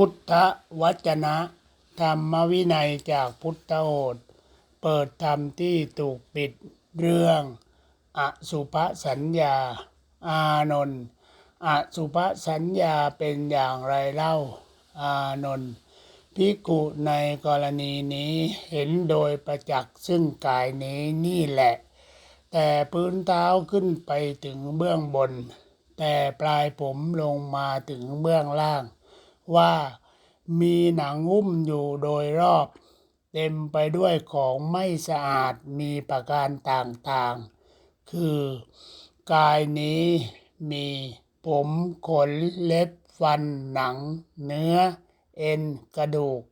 พุทธวจนะ ธรรมวินัยจากพุทธโอษฐ์เปิดธรรมที่ถูกปิดเรื่อง อสุภสัญญา อานนท์อสุภสัญญาเป็นอย่างไรเล่า อานนท์พิกุในกรณีนี้เห็นโดยประจักษ์ซึ่งกายนี้นี่แหละ แต่พื้นเท้าขึ้นไปถึงเบื้องบน แต่ปลายผมลงมาถึงเบื้องล่าง ว่ามีหนังหุ้มอยู่โดยรอบ เต็มไปด้วยของไม่สะอาดมีประการต่างๆ คือ กายนี้มีผมขนเล็บฟันหนัง เนื้อ เอ็นกระดูก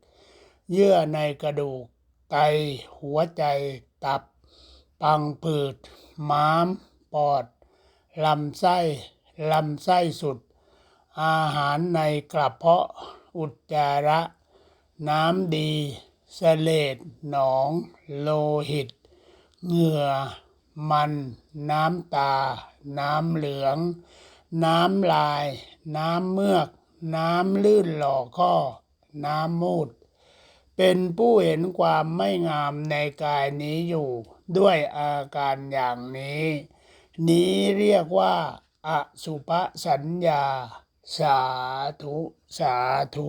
เยื่อในกระดูก ไตหัวใจตับ ปังผืด ม้าม ปอด ลำไส้ ลำไส้สุด อาหารในกระเพาะอุจจาระ น้ำดีเสเลดหนอง โลหิต เหงื่อ มัน น้ำตา น้ำเหลือง น้ำลาย น้ำเมือก น้ำลื่นหล่อข้อ น้ำมูด เป็นผู้เห็นความไม่งามในกายนี้อยู่ ด้วยอาการอย่างนี้ นี้เรียกว่า อสุภสัญญา สาธุสาธุ